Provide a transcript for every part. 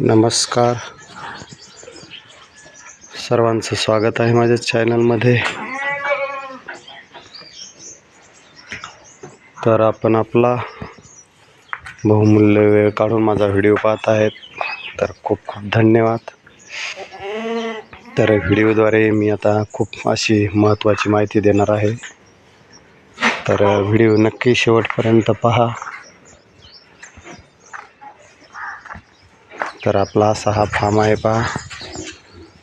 नमस्कार. सर्वांचं स्वागत आहे माझ्या चॅनलमध्ये. तर आपण आपला बहुमूल्य वेळ काढून माझा व्हिडिओ पाहत आहेत. तर खूप खूप धन्यवाद. तर व्हिडिओद्वारे मी आता खूप अशी महत्त्वाची माहिती देणार आहे. तर व्हिडिओ नक्की शेवटपर्यंत पहा. तर आपला असा हा फार्म आहे पहा.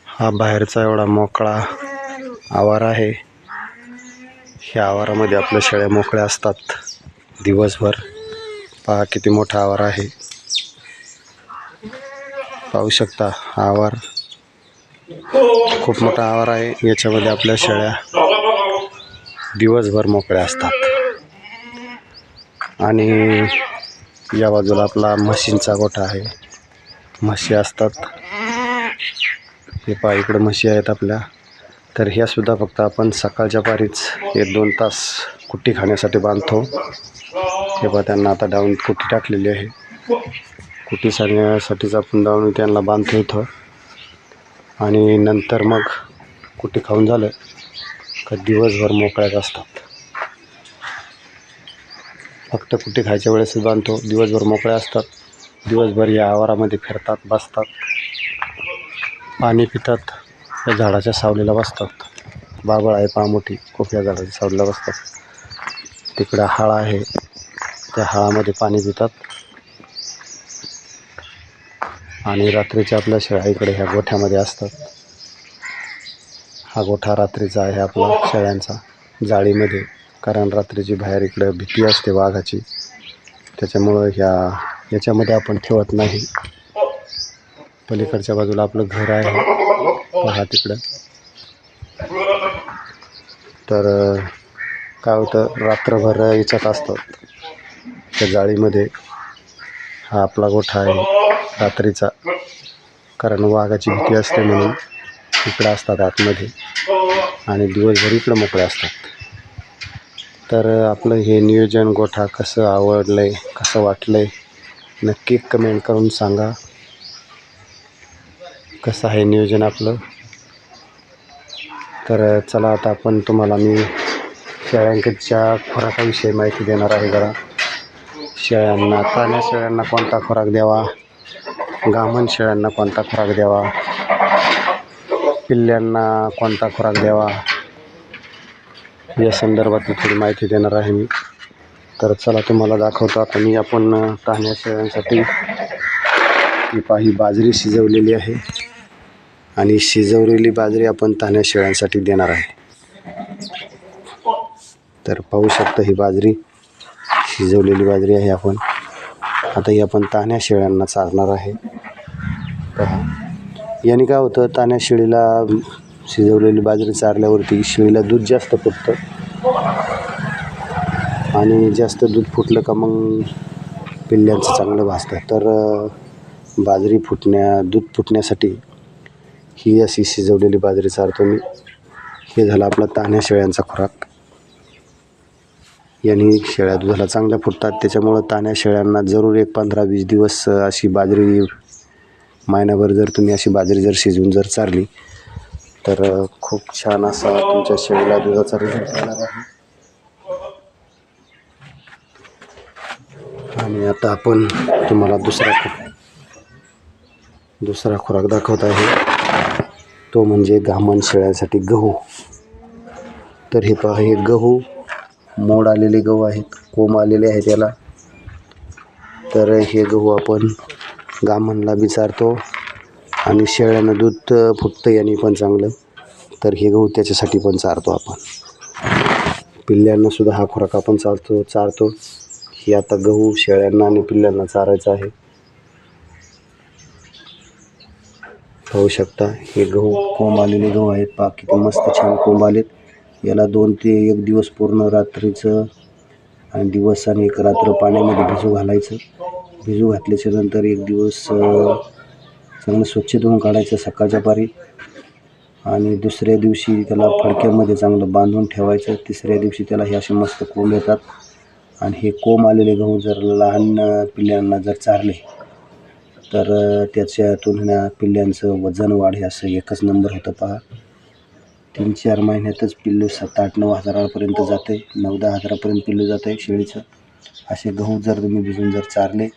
हा बाहेरचा एवढा मोकळा आवार आहे. ह्या आवारामध्ये आपल्या शेळ्या मोकळ्या असतात दिवसभर. पहा किती मोठा आवार आहे. पाहू शकता हा आवार. खूप मोठा आवार आहे. याच्यामध्ये आपल्या शेळ्या दिवसभर मोकळ्या असतात. आणि या बाजूला आपला म्हशींचा गोठा आहे. म्हशी असतात. हे पहा इकडं म्हशी आहेत आपल्या. तर ह्या सुद्धा फक्त आपण सकाळच्या पारीच एक दोन तास कुट्टी खाण्यासाठी बांधतो. हे पहा त्यांना आता डाऊन कुट्टी टाकलेली आहे. कुट्टी सांगण्यासाठीच आपण डाऊन त्यांना बांधतो इथं. आणि नंतर मग कुट्टी खाऊन झालं का दिवसभर मोकळ्याच असतात. फक्त कुट्टी खायच्या वेळेसच बांधतो. दिवसभर मोकळ्या असतात. दिवसभर या आवारामध्ये फिरतात बसतात. पाणी पितात. या झाडाच्या सावलीला बसतात. बाबळ आहे पामोठी खूप या झाडाच्या सावलीला बसतात. तिकडं हाळ आहे. त्या हाळामध्ये पाणी पितात. आणि रात्रीच्या आपल्या शेळ्या इकडे ह्या गोठ्यामध्ये असतात. हा गोठा रात्रीचा आहे आपला शेळ्यांचा जाळीमध्ये. कारण रात्रीची बाहेर इकडं भीती असते वाघाची. त्याच्यामुळं ह्या याच्यामध्ये आपण ठेवत नाही. पलीकडच्या बाजूला आपलं घर आहे. पहा तिकडं. तर काय होतं रात्रभर याच्यात असतात. त्या जाळीमध्ये हा आपला गोठा आहे रात्रीचा. कारण वाघाची भीती असते म्हणून इकडं असतात आतमध्ये. आणि दिवसभर इकडं मोकळे असतात. तर आपलं हे नियोजन गोठा कसं आवडलं आहे कसं वाटलं आहे नक्की कमेंट करून सांगा. कसं आहे नियोजन आपलं? तर चला आता आपण तुम्हाला मी शेळ्यांच्या खुराकाविषयी माहिती देणार आहे जरा. शेळ्यांना तान्या शेळ्यांना कोणता खुराक द्यावा? गामण शेळ्यांना कोणता खुराक द्यावा? पिल्ल्यांना कोणता खुराक द्यावा? या संदर्भातली थोडी माहिती देणार आहे मी. तर चला तुम्हाला दाखवतो आता मी आपण तान्या शेळ्यांसाठी ही पाही बाजरी शिजवलेली आहे. आणि शिजवलेली बाजरी आपण तान्या शेळ्यांसाठी देणार आहे. तर पाहू शकता ही बाजरी शिजवलेली बाजरी आहे आपण. आता ही आपण तान्या शेळ्यांना चारणार आहे. पहा. याने काय होतं तान्या शेळीला शिजवलेली बाजरी चारल्यावरती शेळीला दूध जास्त फुटतं. आणि जास्त दूध फुटलं का मग पिल्ल्यांचं चांगलं भासतं तर बाजरी फुटण्या दूध फुटण्यासाठी ही अशी शिजवलेली बाजरी चारतो मी. हे झालं आपला तान्या शेळ्यांचा खुराक. यांनी शेळ्या दुधाला चांगल्या फुटतात. त्याच्यामुळं तान्या शेळ्यांना जरूर एक पंधरा वीस दिवस अशी बाजरी महिनाभर जर तुम्ही अशी बाजरी जर शिजवून जर चारली तर खूप छान असा तुमच्या शेळीला दुधाचा रिझल्ट येणार आहे. आणि आता आपण तुम्हाला दुसरा दुसरा खुराक दाखवत आहे. तो म्हणजे घामण शेळ्यांसाठी गहू. तर हे पहा हे गहू मोड आलेले गहू आहेत कोंब आलेले आहेत याला तर हे गहू आपण गामणला बी चारतो आणि शेळ्यानं दूध फुटतं याने पण चांगलं. तर हे गहू त्याच्यासाठी पण चारतो आपण. पिल्ल्यांनासुद्धा हा खुराक आपण चालतो चारतो. की आता गहू शेळ्यांना आणि पिल्ल्यांना चारायचं आहे. पाहू शकता हे गहू कोंब आलेले गहू आहेत. पा किती मस्त छान कोंब आलेत. याला दोन ते एक दिवस पूर्ण रात्रीचं आणि दिवस आणि एक रात्र पाण्यामध्ये भिजू घालायचं. भिजू घातल्याच्या नंतर एक दिवस चांगलं स्वच्छ धुवून काढायचं सकाळच्या पारी. आणि दुसऱ्या दिवशी त्याला फडक्यामध्ये चांगलं बांधून ठेवायचं. तिसऱ्या दिवशी त्याला हे असे मस्त कोंब येतात. आणि हे कोंब आलेले गहू जर लहान पिल्ल्यांना जर चारले तर त्याच्यातून ह्या पिल्ल्यांचं वजन वाढ हे असं एकच नंबर होतं पहा. तीन चार महिन्यातच पिल्लू सात आठ नऊ हजारापर्यंत जाते नऊ दहा हजारापर्यंत पिल्लू जाते शेळीचं. असे गहू जर तुम्ही भिजून जर चारले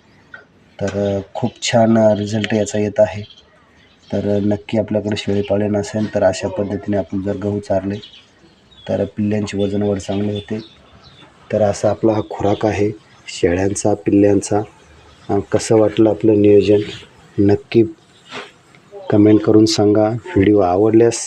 तर खूप छान रिझल्ट याचा येत आहे. तर नक्की आपल्याकडे शेळीपालन नसेल तर अशा पद्धतीने आपण जर गहू चारले तर पिल्ल्यांची वजन वाढ चांगली होते. तर असा आपला हा खुराक आहे शेळ्यांचा पिल्ल्यांचा. कसं वाटलं आपलं नियोजन? नक्की कमेंट करून सांगा. व्हिडिओ आवडल्यास